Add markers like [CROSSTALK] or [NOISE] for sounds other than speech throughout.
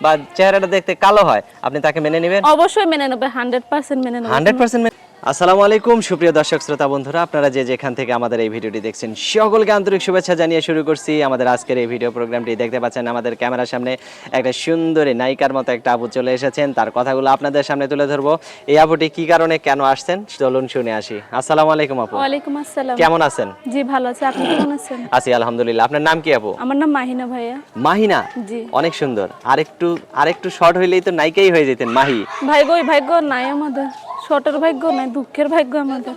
বা চেহারাটা দেখতে কালো হয় আপনি তাকে মেনে নেবেন? অবশ্যই মেনে নেবে হান্ড্রেড পার্সেন্ট মেনে নেবেন হান্ড্রেড পার্সেন্ট আসসালামু আলাইকুম সুপ্রিয় দর্শক শ্রোতা বন্ধুরা আপনারা যে যেখান থেকে আমাদের এই ভিডিওটি দেখছেন সকলকে আন্তরিক শুভেচ্ছা জানিয়ে শুরু করছি। আমাদের আজকের এই ভিডিও প্রোগ্রামটি দেখতে পাচ্ছেন আমাদের ক্যামেরার সামনে একটা সুন্দরী নায়িকার মতো একটা আপু চলে এসেছেন। তার কথাগুলো আপনাদের সামনে তুলে ধরবো। এই আপুটি কি কারণে কেন আসছেন? চলুন শুনে আসি। আসসালামু আলাইকুম আপু। ওয়ালাইকুম আসসালাম। কেমন আছেন? জি ভালো আছে। আপনি কেমন আছেন? আছি আলহামদুলিল্লাহ। আপনার নাম কি আপু? আমার নাম মাহিনা ভাইয়া। মাহিনা? জি। অনেক সুন্দর। আরেকটু আরেকটু শর্ট হইলেই তো নায়িকাই হয়ে যেতেন মাহি। ভাইগো ভাইগো নাই আমাদের। ছোটের ভাগ্য নাই দুঃখের ভাগ্য আমাদের।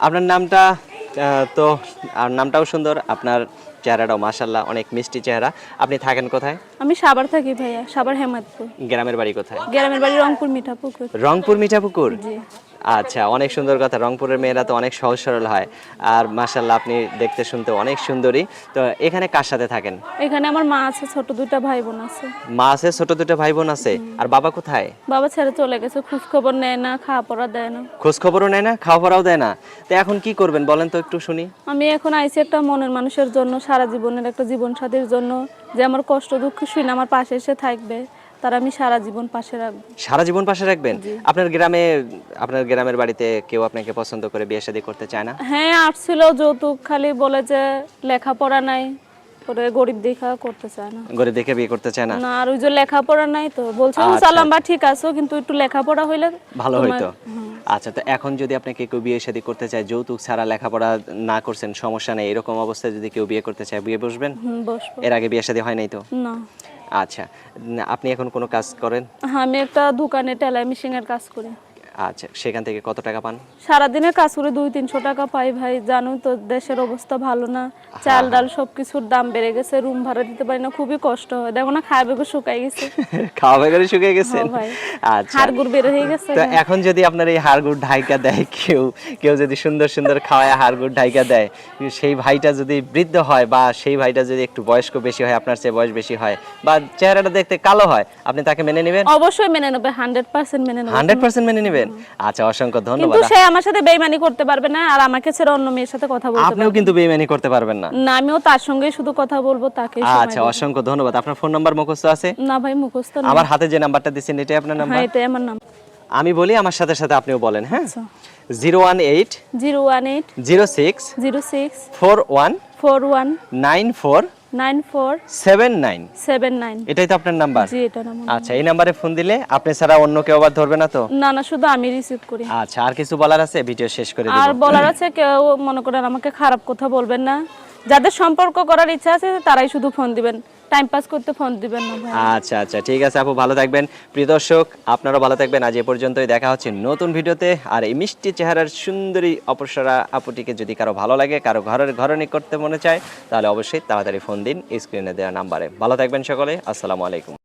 আপনার নামটা আহ, তো আর নামটাও সুন্দর আপনার চেহারাটাও মাশাল্লাহ অনেক মিষ্টি চেহারা। আপনি থাকেন কোথায়? আমি সাবার থাকি ভাইয়া সাবার হেমাদপুর। গ্রামের বাড়ি কোথায়? গ্রামের বাড়ি রংপুর মিঠাপুকুর। রংপুর মিঠাপুকুর? জি। আচ্ছা অনেক সুন্দর কথা। রংপুরের মেয়েরা তো অনেক সহজ সরল হয়। আর মাশাল্লাহ আপনি দেখতে শুনতে অনেক সুন্দরী। তো এখানে কার সাথে থাকেন? এখানে আমার মা আছে ছোট দুইটা ভাই বোন আছে। মা আছে ছোট দুটো ভাই বোন আছে আর বাবা কোথায়? বাবা ছেড়ে চলে গেছে খোঁজ খবর নেয় না খাওয়া পড়া দেয় না। খোঁজ খবরও নেয় না খাওয়া পড়াও দেয় না। তো এখন কি করবেন বলেন তো একটু শুনি। আমি এখন আইছি একটা মনের মানুষের জন্য সারা জীবনের একটা জীবন সাথীর জন্য। যে আমার কষ্ট দুঃখ শুনে আমার পাশে এসে থাকবে। তার আমি সারা জীবন পাশে রাখব সারা জীবন পাশে রাখবেন? আপনার গ্রামে আপনার গ্রামের বাড়িতে কেউ আপনাকে পছন্দ করে বিয়ে শাদী করতে চায় না? হ্যাঁ আসছিল যৌতুক খালি বলে যে লেখাপড়া নাই পরে গরিব দেখা করতে চায় না। গরিব দেখে বিয়ে করতে চায় না? না আর ওই যে লেখাপড়া নাই তো বলছে আচ্ছা, সালাম বা ঠিক আছো কিন্তু একটু লেখাপড়া হইলে ভালো হইতো। আচ্ছা তো এখন যদি আপনাকে কেউ বিয়ে শাদী করতে চায় যৌতুক ছাড়া লেখাপড়া না করছেন সমস্যা নেই এরকম অবস্থায় যদি কেউ বিয়ে করতে চায় বিয়ে বসবেন? এর আগে বিয়ে শাদী হয় নাই তো? না। আচ্ছা আপনি এখন কোনো কাজ করেন? হ্যাঁ, আমি একটা দোকানে টেলাই মেশিনের কাজ করি। আচ্ছা সেখান থেকে কত টাকা পান? সারাদিনে কাজ করে দুই তিনশো টাকা পাই ভাই জানো তো দেশের অবস্থা ভালো না। চাল ডাল সবকিছুর দাম বেড়ে গেছে রুম ভাড়া দিতে পারি না খুবই কষ্ট হয়। দেখো না খাওয়া বেগে শুকাই গেছে। [LAUGHS] খাওয়া শুকিয়ে গেছেন হ্যাঁ। আচ্ছা। হাড় বের হয়ে গেছে তো এখন। যদি আপনার এই হাড়গুড় ঢাইকা দেয় কেউ কেউ যদি সুন্দর সুন্দর খাওয়ায় হাড়গুড় ঢাইকা দেয় সেই ভাইটা যদি বৃদ্ধ হয় বা সেই ভাইটা যদি একটু বয়স্ক বেশি হয় আপনার চেয়ে বয়স বেশি হয় বা চেহারাটা দেখতে কালো হয় আপনি তাকে মেনে নেবেন? অবশ্যই মেনে নেবে হান্ড্রেড পার্সেন্ট মেনে নেবে। হান্ড্রেড পার্সেন্ট মেনে নেবেন আচ্ছা অসংখ্য কিন্তু সে আমার সাথে বেইমানি করতে পারবে না আর আমাকে ছেড়ে অন্য মেয়ের সাথে কথা বলতে আপনিও কিন্তু বেইমানি করতে পারবেন না। না আমিও তার সঙ্গেই শুধু কথা বলব তাকে আচ্ছা অসংখ্য ধন্যবাদ। আপনার ফোন নাম্বার মুখস্থ আছে? না ভাই মুখস্থ না আমার হাতে যে নাম্বারটা দিচ্ছেন এটাই আপনার নাম্বার? হ্যাঁ এটাই আমার নাম। আমি বলি আমার সাথে সাথে আপনিও বলেন হ্যাঁ? আচ্ছা। Zero one eight zero one eight zero six zero six four one four one nine four এটাই তো আপনার নাম্বার? জি এটা আচ্ছা এই নাম্বারে ফোন দিলে আপনি ছাড়া অন্য কেউ আবার ধরবে না তো? না না শুধু আমি রিসিভ করি। আচ্ছা আর কিছু বলার আছে? ভিডিও শেষ করে আর বলার আছে কেউ মনে করেন আমাকে খারাপ কথা বলবেন না। যাদের সম্পর্ক করার ইচ্ছা আছে তারাই শুধু ফোন দিবেন। টাইম পাস করতে ফোন দিবেন না ভাই। আচ্ছা আচ্ছা ঠিক আছে আপু, ভালো থাকবেন। প্রিয় দর্শক, আপনারাও ভালো থাকবেন। আজ এ পর্যন্তই, দেখা হচ্ছে নতুন ভিডিওতে। আর এই মিষ্টি চেহারার সুন্দরী অপসরা আপুটিকে যদি কারও ভালো লাগে, কারও ঘরের ঘরনি করতে মনে চায়, তাহলে অবশ্যই তাড়াতাড়ি ফোন দিন স্ক্রিনে দেওয়া নাম্বারে ভালো থাকবেন সকলে, আসসালামু আলাইকুম।